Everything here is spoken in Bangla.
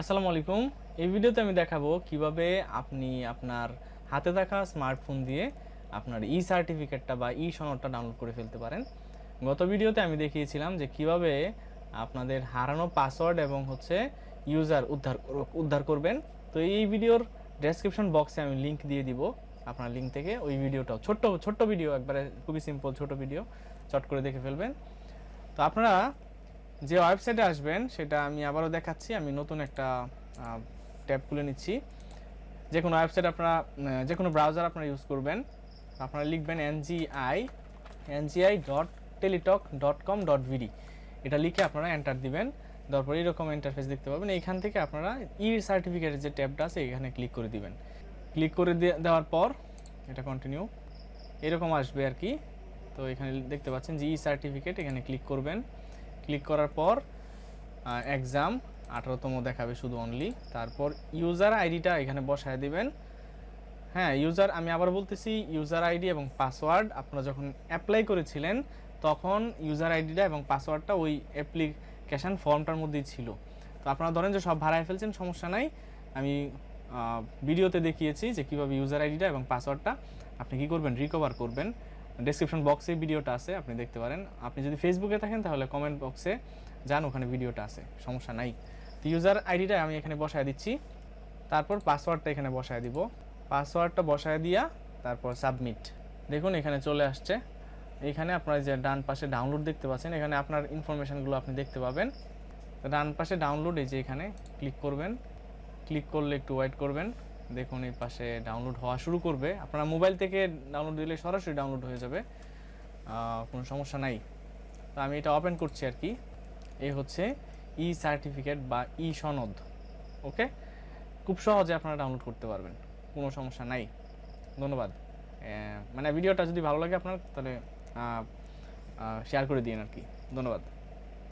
আসসালামু আলাইকুম। এই ভিডিওতে আমি দেখাবো কীভাবে আপনি আপনার হাতে থাকা স্মার্টফোন দিয়ে আপনার ই সার্টিফিকেটটা বা ই সনদটা ডাউনলোড করে ফেলতে পারেন। গত ভিডিওতে আমি দেখিয়েছিলাম যে কীভাবে আপনাদের হারানো পাসওয়ার্ড এবং হচ্ছে ইউজার উদ্ধার উদ্ধার করবেন। তো এই ভিডিওর ডেসক্রিপশন বক্সে আমি লিংক দিয়ে দিব। আপনার লিঙ্ক থেকে ওই ভিডিওটাও, ছোট্ট ছোট্ট ভিডিও, একবারে খুবই সিম্পল ছোট ভিডিও, চট করে দেখে ফেলবেন। তো আপনারা যে ওয়েবসাইটে আসবেন, সেটা আমি আবারও দেখাচ্ছি। আমি নতুন একটা ট্যাব খুলে নিচ্ছি। যে কোনো ওয়েবসাইট আপনারা যে কোনো ব্রাউজার আপনারা ইউজ করবেন। আপনারা লিখবেন NGI NGI dot Teletalk dot com dot BD. এটা লিখে আপনারা এন্টার দিবেন। তারপর এরকম ইন্টারফেস দেখতে পাবেন। এইখান থেকে আপনারা ই সার্টিফিকেটের যে ট্যাবটা আছে এখানে ক্লিক করে দিবেন। ক্লিক করে দেওয়ার পর এটা কন্টিনিউ এরকম আসবে আর কি। তো এখানে দেখতে পাচ্ছেন যে ই সার্টিফিকেট, এখানে ক্লিক করবেন। ক্লিক করার পর এক্সাম আঠারোতম দেখাবে শুধু অনলি তারপর ইউজার আইডিটা এখানে বসায় দিবেন। হ্যাঁ ইউজার আমি আবার বলতেছি ইউজার আইডি এবং পাসওয়ার্ড আপনারা যখন অ্যাপ্লাই করেছিলেন, তখন ইউজার আইডিটা এবং পাসওয়ার্ডটা ওই অ্যাপ্লিকেশান ফর্মটার মধ্যেই ছিল। তো আপনারা ধরেন যে সব ভাড়ায় ফেলছেন, সমস্যা নাই। আমি ভিডিওতে দেখিয়েছি যে কীভাবে ইউজার আইডিটা এবং পাসওয়ার্ডটা আপনি কি করবেন রিকভার করবেন। ডেসক্রিপশন বক্সে ভিডিওটা আছে, আপনি দেখতে পারেন। আপনি যদি ফেসবুকে থাকেন, তাহলে কমেন্ট বক্সে যান, ওখানে ভিডিওটা আছে। সমস্যা নাই। তো ইউজার আইডিটা আমি এখানে বসায় দিচ্ছি। তারপর পাসওয়ার্ডটা এখানে বসায় দিব। পাসওয়ার্ডটা বসায় দিয়া তারপর সাবমিট দেখুন, এখানে চলে আসছে। এখানে আপনার যে ডান পাশে ডাউনলোড দেখতে পাচ্ছেন, এখানে আপনার ইনফরমেশনগুলো আপনি দেখতে পাবেন। ডান পাশে ডাউনলোড এই যে এখানে ক্লিক করবেন। ক্লিক করলে একটু ওয়েট করবেন। দেখুন, এই পাশে ডাউনলোড হওয়া শুরু করবে। আপনারা মোবাইল থেকে ডাউনলোড দিলে সরাসরি ডাউনলোড হয়ে যাবে। কোনো সমস্যা নাই। তো আমি এটা ওপেন করছি আর কি। এই হচ্ছে ই সার্টিফিকেট বা ই সনদ ওকে? খুব সহজে আপনারা ডাউনলোড করতে পারবেন। কোনো সমস্যা নাই। ধন্যবাদ। মানে ভিডিওটা যদি ভালো লাগে আপনার, তাহলে শেয়ার করে দিন আর কি। ধন্যবাদ।